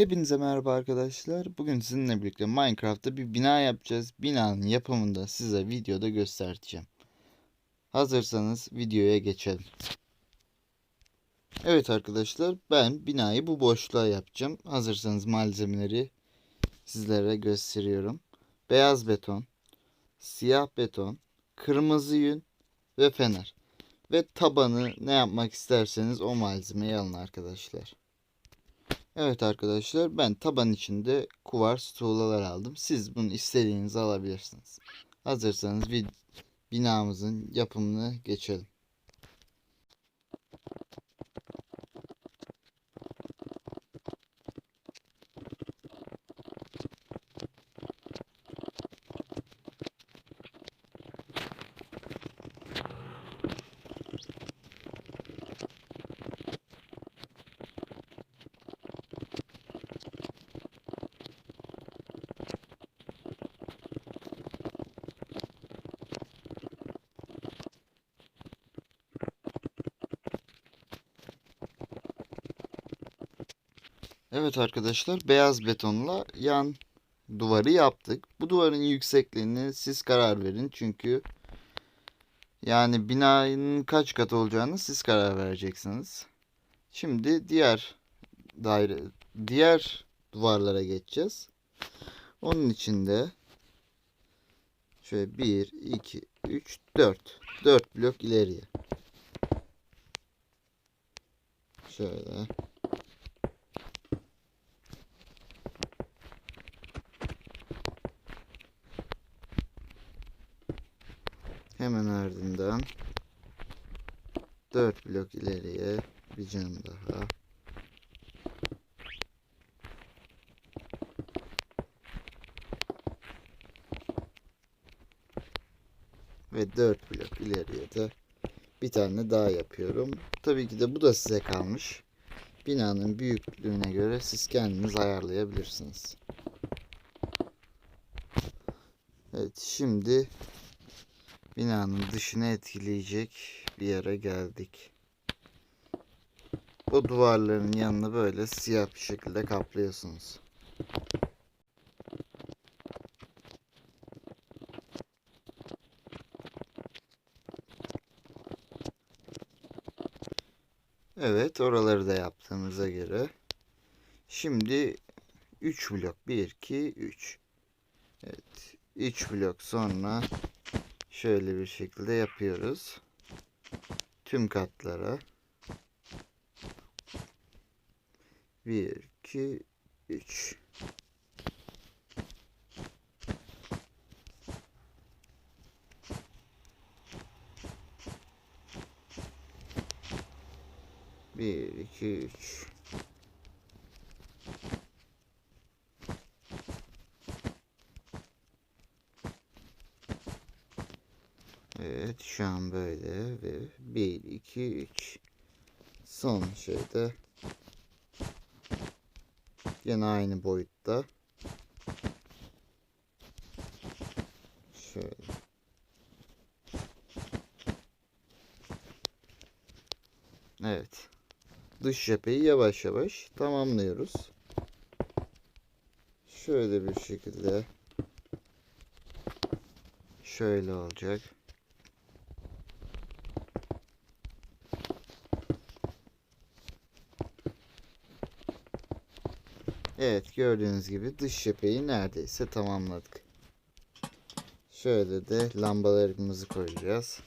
Hepinize merhaba arkadaşlar. Bugün sizinle birlikte Minecraft'ta bir bina yapacağız. Binanın yapımını da size videoda göstereceğim. Hazırsanız videoya geçelim. Evet arkadaşlar ben binayı bu boşluğa yapacağım. Hazırsanız malzemeleri sizlere gösteriyorum. Beyaz beton, siyah beton, kırmızı yün ve fener. Ve tabanı ne yapmak isterseniz o malzemeyi alın arkadaşlar. Evet arkadaşlar ben taban içinde kuvars tuğlalar aldım. Siz bunu istediğinizi alabilirsiniz. Hazırsanız vid- binamızın yapımını geçelim. Evet arkadaşlar beyaz betonla yan duvarı yaptık. Bu duvarın yüksekliğini siz karar verin. Çünkü yani binanın kaç kat olacağını siz karar vereceksiniz. Şimdi diğer daire diğer duvarlara geçeceğiz. Onun için de şöyle 1 2 3 4 4 blok ileriye. Şöyle Hemen ardından 4 blok ileriye bir cam daha. Ve 4 blok ileriye de bir tane daha yapıyorum. Tabii ki de bu da size kalmış. Binanın büyüklüğüne göre siz kendiniz ayarlayabilirsiniz. Evet şimdi binanın dışını etkileyecek bir yere geldik. Bu duvarların yanını böyle siyah bir şekilde kaplıyorsunuz. Evet oraları da yaptığımıza göre. Şimdi 3 blok 1 2 3. Evet 3 blok sonra şöyle bir şekilde yapıyoruz. Tüm katlara. 1 2 3 1 2 3 Evet şu an böyle ve 1 2 3 son şeyde. Yine aynı boyutta. Şöyle. Evet. Dış cepheyi yavaş yavaş tamamlıyoruz. Şöyle bir şekilde. Şöyle olacak Evet gördüğünüz gibi dış cepheyi neredeyse tamamladık. Şöyle de lambalarımızı koyacağız.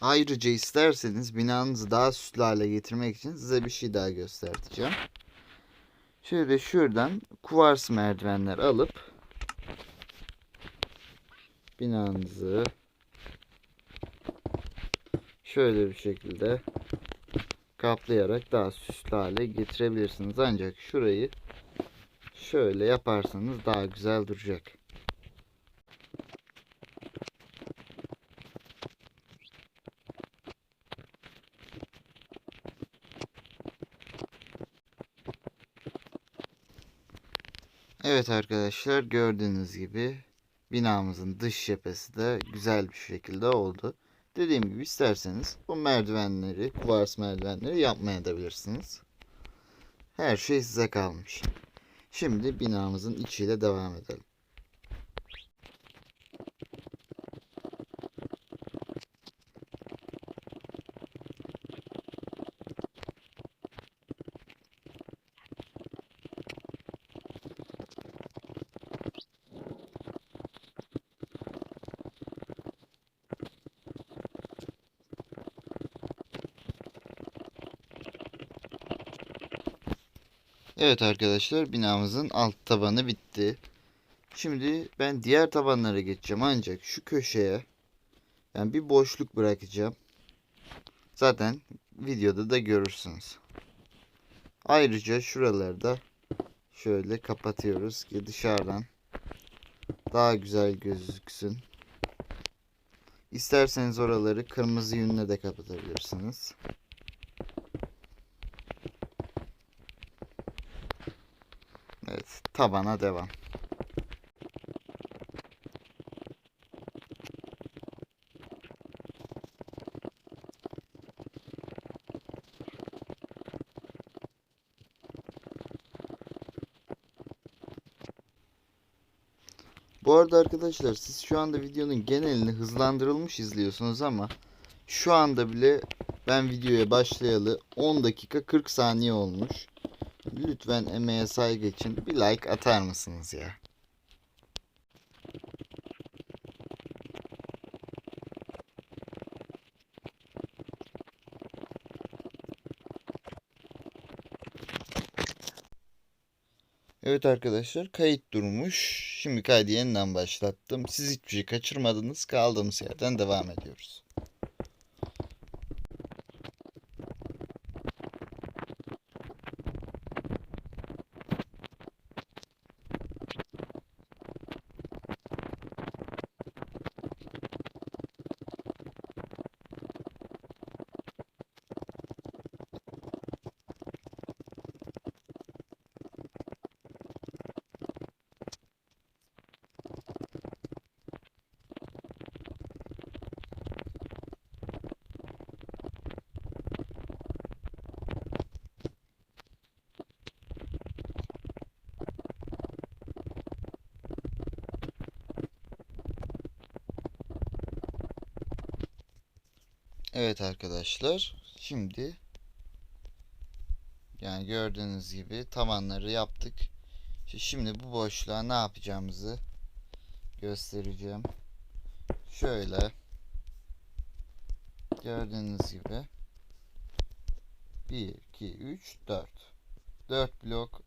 Ayrıca isterseniz binanızı daha süslü hale getirmek için size bir şey daha göstereceğim. Şöyle şuradan kuvars merdivenler alıp binanızı şöyle bir şekilde kaplayarak daha süslü hale getirebilirsiniz. Ancak şurayı şöyle yaparsanız daha güzel duracak. Evet arkadaşlar gördüğünüz gibi binamızın dış cephesi de güzel bir şekilde oldu. Dediğim gibi isterseniz bu merdivenleri, kuvars merdivenleri yapmaya da bilirsiniz. Her şey size kalmış. Şimdi binamızın içiyle devam edelim. Evet arkadaşlar binamızın alt tabanı bitti. Şimdi ben diğer tabanlara geçeceğim ancak şu köşeye yani bir boşluk bırakacağım. Zaten videoda da görürsünüz. Ayrıca şuralarda şöyle kapatıyoruz ki dışarıdan daha güzel gözüksün. İsterseniz oraları kırmızı yünle de kapatabilirsiniz. Evet, tabana devam. Bu arada arkadaşlar siz şu anda videonun genelini hızlandırılmış izliyorsunuz ama şu anda bile ben videoya başlayalı 10 dakika 40 saniye olmuş. Lütfen emeğe saygı için bir like atar mısınız ya? Evet arkadaşlar kayıt durmuş. Şimdi kaydı yeniden başlattım. Siz hiçbir şey kaçırmadınız. Kaldığımız yerden devam ediyoruz. Evet arkadaşlar. Şimdi yani gördüğünüz gibi tavanları yaptık. Şimdi bu boşluğa ne yapacağımızı göstereceğim. Şöyle gördüğünüz gibi 1 2 3 4 4 blok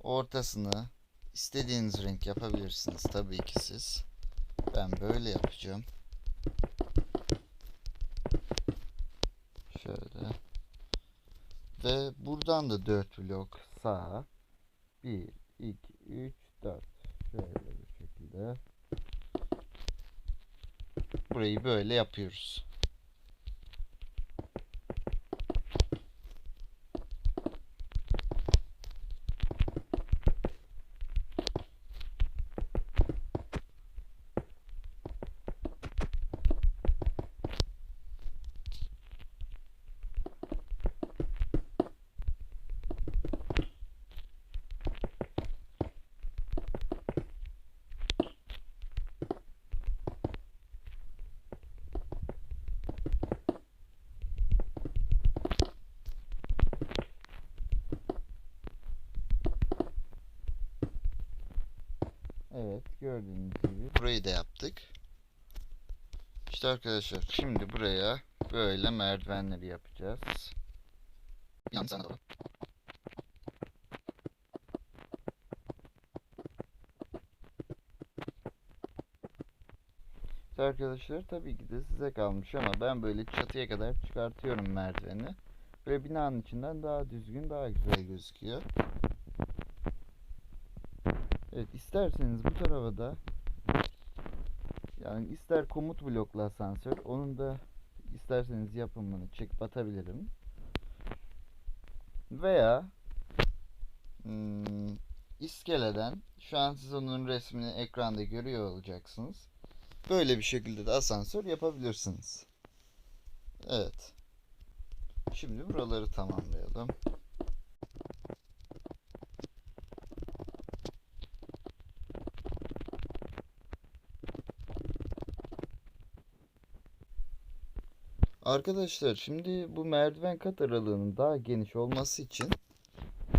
ortasını istediğiniz renk yapabilirsiniz tabii ki siz. Ben böyle yapacağım. Şöyle. Ve buradan da 4 blok sağa. 1, 2, 3, 4. Şöyle bu şekilde. Burayı böyle yapıyoruz. Evet gördüğünüz gibi burayı da yaptık. İşte arkadaşlar şimdi buraya böyle merdivenleri yapacağız. Yan sana doğru. İşte arkadaşlar tabii ki de size kalmış ama ben böyle çatıya kadar çıkartıyorum merdiveni. Ve binanın içinden daha düzgün daha güzel gözüküyor. Evet isterseniz bu tarafa da yani ister komut bloklu asansör onun da isterseniz yapımını çekip atabilirim. Veya hmm, iskeleden şu an siz onun resmini ekranda görüyor olacaksınız. Böyle bir şekilde de asansör yapabilirsiniz. Evet. Şimdi buraları tamamlayalım. Arkadaşlar şimdi bu merdiven kat aralığının daha geniş olması için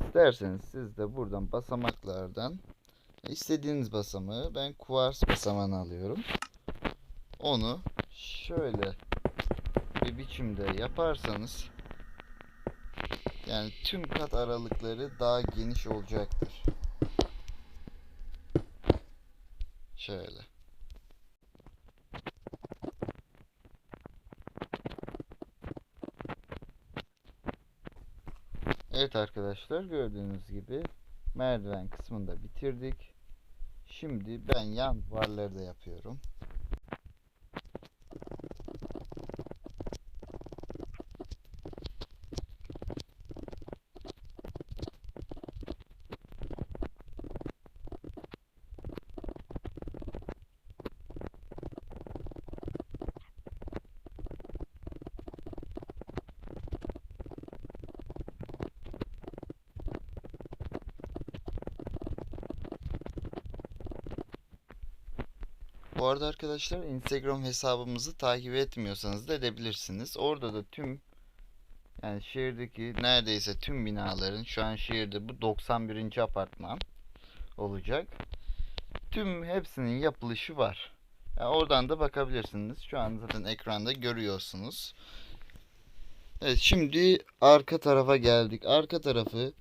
isterseniz siz de buradan basamaklardan istediğiniz basamağı ben kuvars basamağını alıyorum. Onu şöyle bir biçimde yaparsanız yani tüm kat aralıkları daha geniş olacaktır. Şöyle. Evet arkadaşlar gördüğünüz gibi merdiven kısmını da bitirdik. Şimdi ben yan duvarları da yapıyorum. Bu arada arkadaşlar Instagram hesabımızı takip etmiyorsanız da edebilirsiniz. Orada da tüm yani şehirdeki neredeyse tüm binaların şu an şehirde bu 91. apartman olacak. Tüm hepsinin yapılışı var. Yani oradan da bakabilirsiniz. Şu an zaten ekranda görüyorsunuz. Evet şimdi arka tarafa geldik. Arka tarafı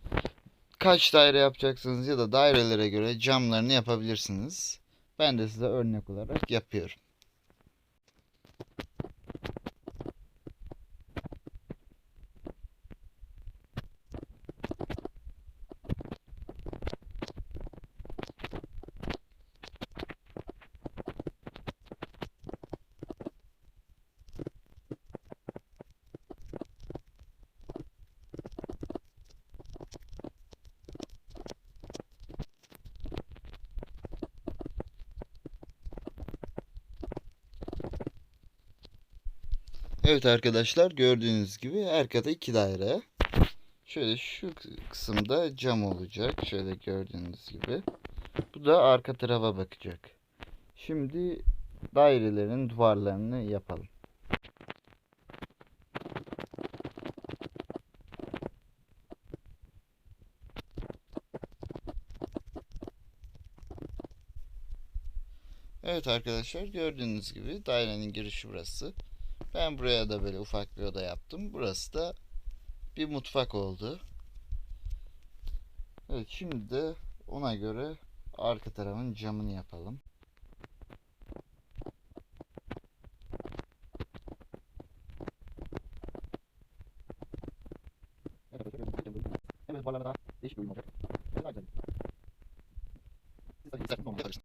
kaç daire yapacaksınız ya da dairelere göre camlarını yapabilirsiniz. Ben de size örnek olarak yapıyorum. Evet arkadaşlar gördüğünüz gibi arkada iki daire. Şöyle şu kısımda cam olacak. Şöyle gördüğünüz gibi. Bu da arka tarafa bakacak. Şimdi dairelerin duvarlarını yapalım. Evet arkadaşlar gördüğünüz gibi dairenin girişi burası. Ben buraya da böyle ufak bir oda yaptım. Burası da bir mutfak oldu. Evet şimdi de ona göre arka tarafın camını yapalım. Evet duvarlarda daha değişik bir uyum olacak. Evet, daha güzel. Siz de normal yapabilirsiniz.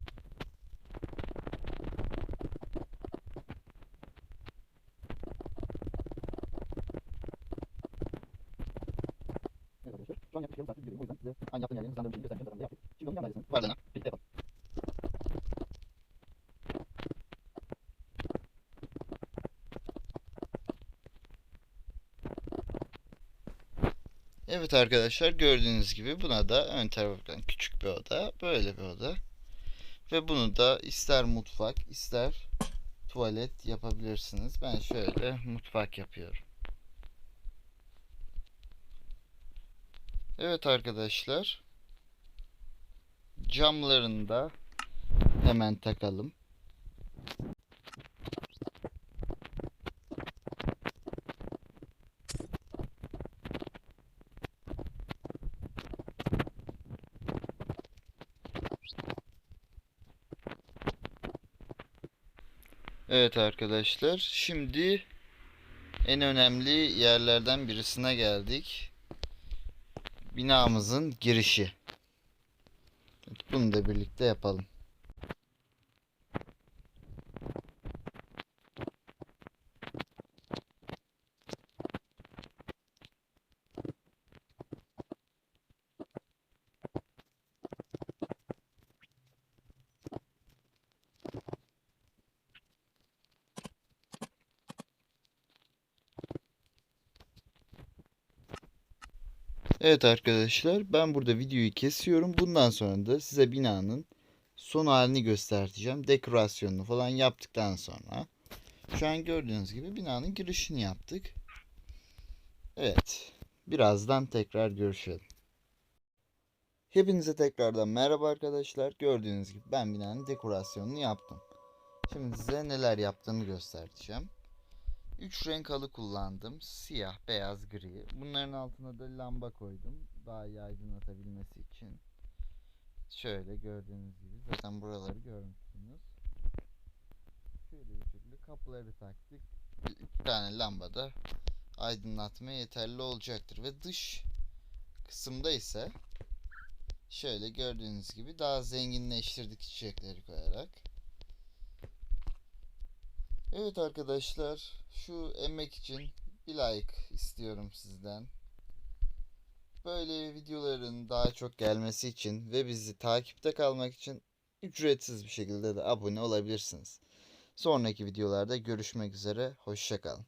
Evet arkadaşlar. Şu an yaklaşık yarım saattir gidiyorum. O yüzden size aynı yaptığım yerlerin hızlandırılmış göstermek için yaptık. Şimdi onun yan duvarlarına birlikte yapalım. Evet arkadaşlar gördüğünüz gibi buna da ön taraftan küçük bir oda, böyle bir oda. Ve bunu da ister mutfak, ister tuvalet yapabilirsiniz. Ben şöyle mutfak yapıyorum. Evet arkadaşlar. Camlarını da hemen takalım. Evet arkadaşlar. Şimdi en önemli yerlerden birisine geldik. Binamızın girişi. Bunu da birlikte yapalım. Evet arkadaşlar ben burada videoyu kesiyorum. Bundan sonra da size binanın son halini göstereceğim. Dekorasyonunu falan yaptıktan sonra. Şu an gördüğünüz gibi binanın girişini yaptık. Evet. Birazdan tekrar görüşelim. Hepinize tekrardan merhaba arkadaşlar. Gördüğünüz gibi ben binanın dekorasyonunu yaptım. Şimdi size neler yaptığımı göstereceğim. 3 renk halı kullandım. Siyah, beyaz, gri. Bunların altına da lamba koydum. Daha iyi aydınlatabilmesi için. Şöyle gördüğünüz gibi. Zaten buraları görmüşsünüz. Şöyle bir şekilde kapıları taktık. İki tane lamba da aydınlatmaya yeterli olacaktır. Ve dış kısımda ise şöyle gördüğünüz gibi daha zenginleştirdik çiçekleri koyarak. Evet arkadaşlar şu emek için bir like istiyorum sizden. Böyle videoların daha çok gelmesi için ve bizi takipte kalmak için ücretsiz bir şekilde de abone olabilirsiniz. Sonraki videolarda görüşmek üzere. Hoşçakalın.